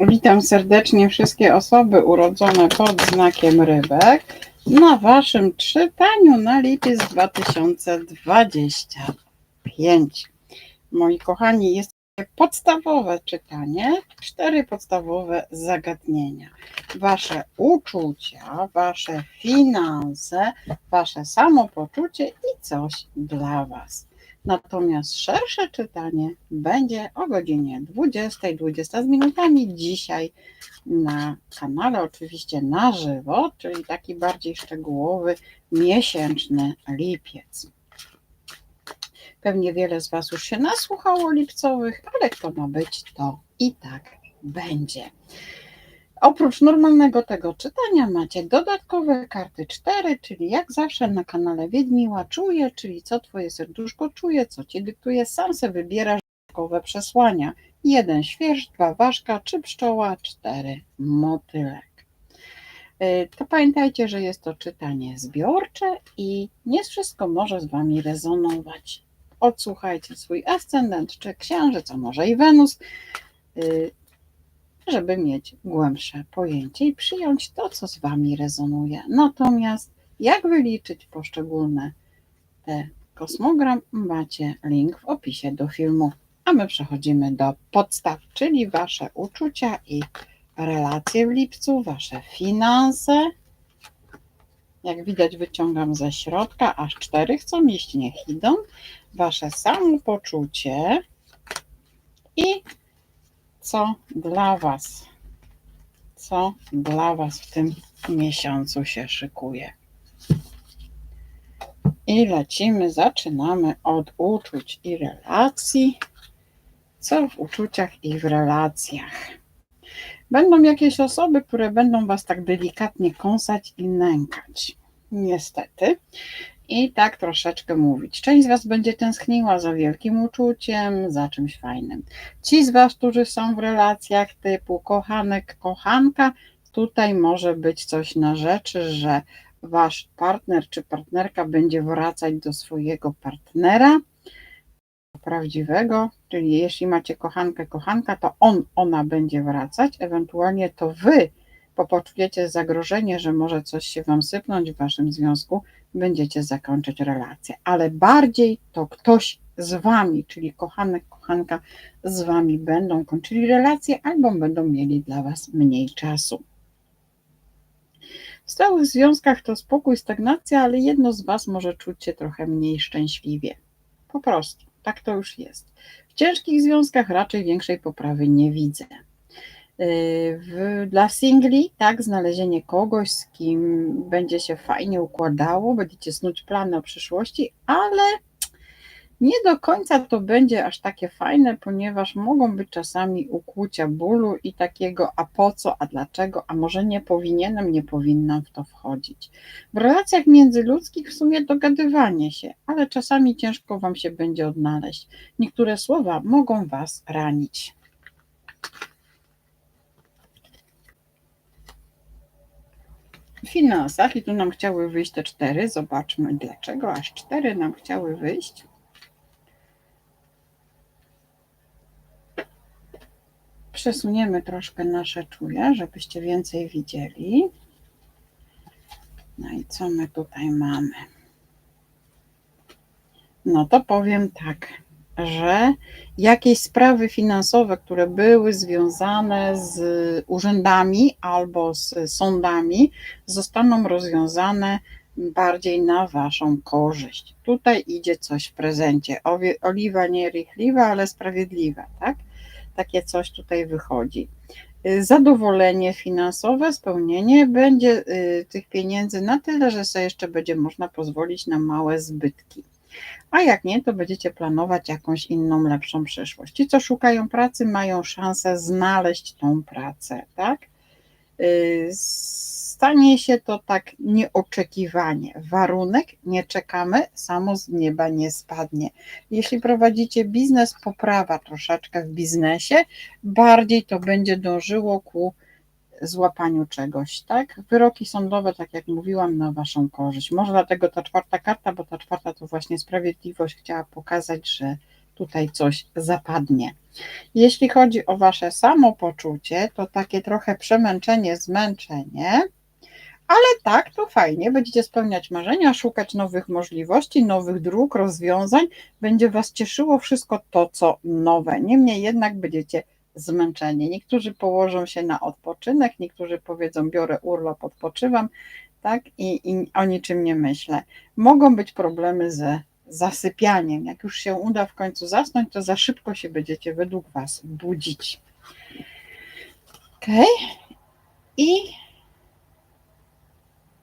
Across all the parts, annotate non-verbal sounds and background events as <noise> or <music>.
Witam serdecznie wszystkie osoby urodzone pod znakiem rybek na Waszym czytaniu na lipiec 2025. Moi kochani, jest podstawowe czytanie, cztery podstawowe zagadnienia. Wasze uczucia, Wasze finanse, Wasze samopoczucie i coś dla Was. Natomiast szersze czytanie będzie o godzinie 20, 20 z minutami dzisiaj na kanale, oczywiście na żywo, czyli taki bardziej szczegółowy, miesięczny lipiec. Pewnie wiele z Was już się nasłuchało lipcowych, ale kto ma być, to i tak będzie. Oprócz normalnego tego czytania macie dodatkowe karty 4, czyli jak zawsze na kanale Wiedźmiła czuje, czyli co Twoje serduszko czuje, co Ci dyktuje, sam se wybierasz dodatkowe przesłania. Jeden śwież, dwa ważka, trzy pszczoła, cztery motylek. Y, To pamiętajcie, że jest to czytanie zbiorcze i nie wszystko może z Wami rezonować. Odsłuchajcie swój ascendent czy księżyc, a może i Wenus y, żeby mieć głębsze pojęcie i przyjąć to, co z Wami rezonuje. Natomiast jak wyliczyć poszczególne te kosmogram, macie link w opisie do filmu. A my przechodzimy do podstaw, czyli Wasze uczucia i relacje w lipcu, Wasze finanse. Jak widać, wyciągam ze środka, aż cztery chcą iść, niech idą. Wasze samopoczucie i co dla Was, co dla Was w tym miesiącu się szykuje. I lecimy, zaczynamy od uczuć i relacji. Co w uczuciach i w relacjach? Będą jakieś osoby, które będą Was tak delikatnie kąsać i nękać. Niestety. I tak troszeczkę mówić. Część z Was będzie tęskniła za wielkim uczuciem, za czymś fajnym. Ci z Was, którzy są w relacjach typu kochanek, kochanka, tutaj może być coś na rzeczy, że Wasz partner czy partnerka będzie wracać do swojego partnera prawdziwego, czyli jeśli macie kochankę, kochanka, to on, ona będzie wracać, ewentualnie to Wy, bo poczujecie zagrożenie, że może coś się Wam sypnąć w Waszym związku, będziecie zakończyć relację, ale bardziej to ktoś z Wami, czyli kochanek, kochanka z Wami będą kończyli relację albo będą mieli dla Was mniej czasu. W stałych związkach to spokój, stagnacja, ale jedno z Was może czuć się trochę mniej szczęśliwie. Po prostu, tak to już jest. W ciężkich związkach raczej większej poprawy nie widzę. W, dla singli, tak, znalezienie kogoś, z kim będzie się fajnie układało, będziecie snuć plany o przyszłości, ale nie do końca to będzie aż takie fajne, ponieważ mogą być czasami ukłucia bólu i takiego a po co, a dlaczego, a może nie powinienem, nie powinnam w to wchodzić. W relacjach międzyludzkich w sumie dogadywanie się, ale czasami ciężko Wam się będzie odnaleźć. Niektóre słowa mogą Was ranić. Finansach i tu nam chciały wyjść te cztery. Zobaczmy dlaczego aż cztery nam chciały wyjść. Przesuniemy troszkę nasze czuje, żebyście więcej widzieli. No i co my tutaj mamy? No to powiem tak, że jakieś sprawy finansowe, które były związane z urzędami albo z sądami, zostaną rozwiązane bardziej na Waszą korzyść. Tutaj idzie coś w prezencie. Oliwa nie rychliwa, ale sprawiedliwa, tak? Takie coś tutaj wychodzi. Zadowolenie finansowe, spełnienie będzie y, tych pieniędzy na tyle, że sobie jeszcze będzie można pozwolić na małe zbytki a jak nie, to będziecie planować jakąś inną, lepszą przyszłość. Ci, co szukają pracy, mają szansę znaleźć tą pracę, tak? Stanie się to tak nieoczekiwanie. Warunek, nie czekamy, samo z nieba nie spadnie. Jeśli prowadzicie biznes, poprawa troszeczkę w biznesie, bardziej to będzie dążyło ku złapaniu czegoś, tak? Wyroki sądowe, tak jak mówiłam, na waszą korzyść. Może dlatego ta czwarta karta, bo ta czwarta to właśnie sprawiedliwość chciała pokazać, że tutaj coś zapadnie. Jeśli chodzi o Wasze samopoczucie, to takie trochę przemęczenie, zmęczenie, ale tak, to fajnie. Będziecie spełniać marzenia, szukać nowych możliwości, nowych dróg, rozwiązań. Będzie Was cieszyło wszystko to, co nowe. Niemniej jednak będziecie zmęczeni. Niektórzy położą się na odpoczynek, niektórzy powiedzą: Biorę urlop, odpoczywam, tak? I, i o niczym nie myślę. Mogą być problemy ze zasypianiem. Jak już się uda w końcu zasnąć, to za szybko się będziecie według Was budzić. Ok. I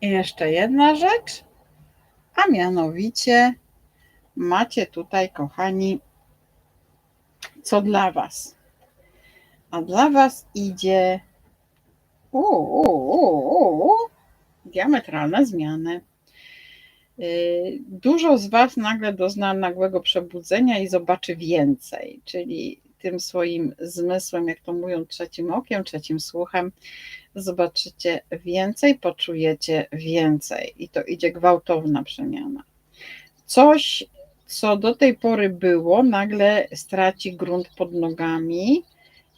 jeszcze jedna rzecz, a mianowicie macie tutaj, kochani, co dla Was. A dla Was idzie u, u, u, u, diametralne zmiany. Dużo z Was nagle dozna nagłego przebudzenia i zobaczy więcej, czyli tym swoim zmysłem, jak to mówią, trzecim okiem, trzecim słuchem, zobaczycie więcej, poczujecie więcej i to idzie gwałtowna przemiana. Coś, co do tej pory było, nagle straci grunt pod nogami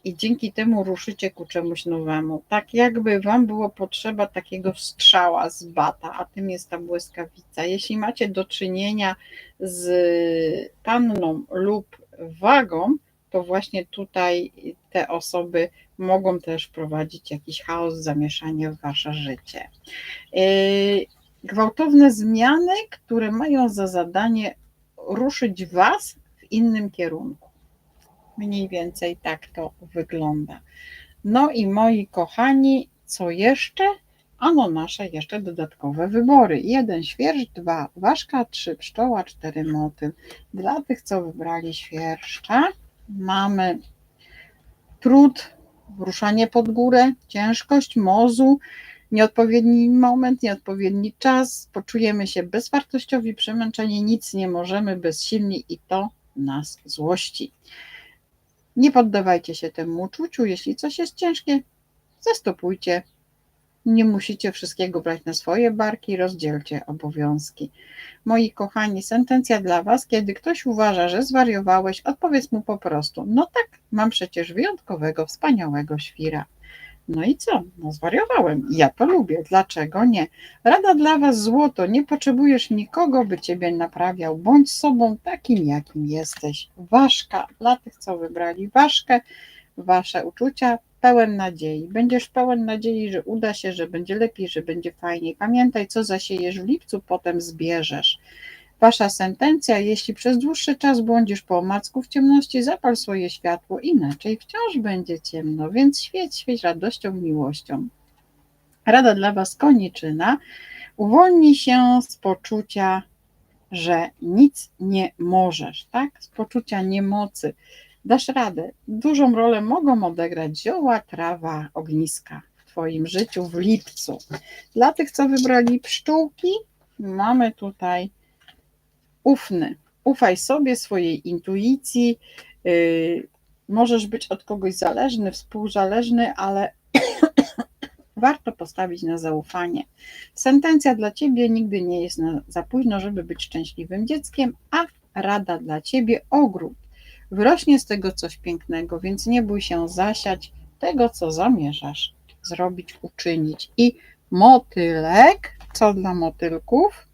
i dzięki temu ruszycie ku czemuś nowemu. Tak jakby Wam było potrzeba takiego strzała z bata, a tym jest ta błyskawica. Jeśli macie do czynienia z panną lub wagą, to właśnie tutaj te osoby mogą też wprowadzić jakiś chaos, zamieszanie w wasze życie. Yy, gwałtowne zmiany, które mają za zadanie ruszyć was w innym kierunku. Mniej więcej tak to wygląda. No i moi kochani, co jeszcze? Ano nasze jeszcze dodatkowe wybory. Jeden świerszcz, dwa ważka, trzy pszczoła, cztery motyl. Dla tych, co wybrali świerszcza, mamy trud, ruszanie pod górę, ciężkość mozu, nieodpowiedni moment, nieodpowiedni czas, poczujemy się bezwartościowi, przemęczeni, nic nie możemy, bezsilni i to nas złości. Nie poddawajcie się temu uczuciu, jeśli coś jest ciężkie, zastopujcie. Nie musicie wszystkiego brać na swoje barki, rozdzielcie obowiązki. Moi kochani, sentencja dla Was, kiedy ktoś uważa, że zwariowałeś, odpowiedz mu po prostu: No tak, mam przecież wyjątkowego, wspaniałego świra. No i co? No zwariowałem. Ja to lubię. Dlaczego nie? Rada dla Was złoto. Nie potrzebujesz nikogo, by Ciebie naprawiał. Bądź sobą takim, jakim jesteś. Ważka. Dla tych, co wybrali ważkę, Wasze uczucia pełen nadziei. Będziesz pełen nadziei, że uda się, że będzie lepiej, że będzie fajniej. Pamiętaj, co zasiejesz w lipcu, potem zbierzesz. Wasza sentencja, jeśli przez dłuższy czas błądzisz po omacku w ciemności, zapal swoje światło, inaczej wciąż będzie ciemno, więc świeć, świeć radością, miłością. Rada dla Was koniczyna. Uwolnij się z poczucia, że nic nie możesz, tak? Z poczucia niemocy. Dasz radę. Dużą rolę mogą odegrać zioła, trawa, ogniska w Twoim życiu w lipcu. Dla tych, co wybrali pszczółki, mamy tutaj ufny. Ufaj sobie, swojej intuicji. Yy, możesz być od kogoś zależny, współzależny, ale <coughs> warto postawić na zaufanie. Sentencja dla ciebie nigdy nie jest za późno, żeby być szczęśliwym dzieckiem, a rada dla ciebie ogród. Wyrośnie z tego coś pięknego, więc nie bój się zasiać tego, co zamierzasz zrobić, uczynić. I motylek, co dla motylków?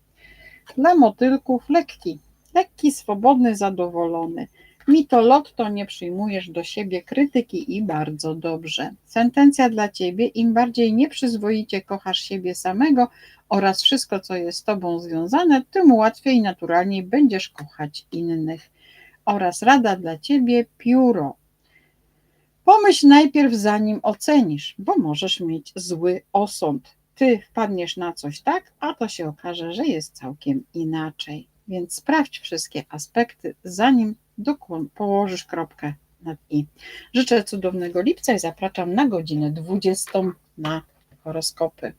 Dla motylków lekki, lekki, swobodny, zadowolony. Mito lotto nie przyjmujesz do siebie krytyki i bardzo dobrze. Sentencja dla ciebie: im bardziej nieprzyzwoicie kochasz siebie samego oraz wszystko, co jest z tobą związane, tym łatwiej i naturalniej będziesz kochać innych. Oraz rada dla ciebie: pióro. Pomyśl najpierw, zanim ocenisz, bo możesz mieć zły osąd. Ty wpadniesz na coś tak, a to się okaże, że jest całkiem inaczej. Więc sprawdź wszystkie aspekty, zanim położysz kropkę nad i. Życzę cudownego lipca i zapraszam na godzinę 20 na horoskopy.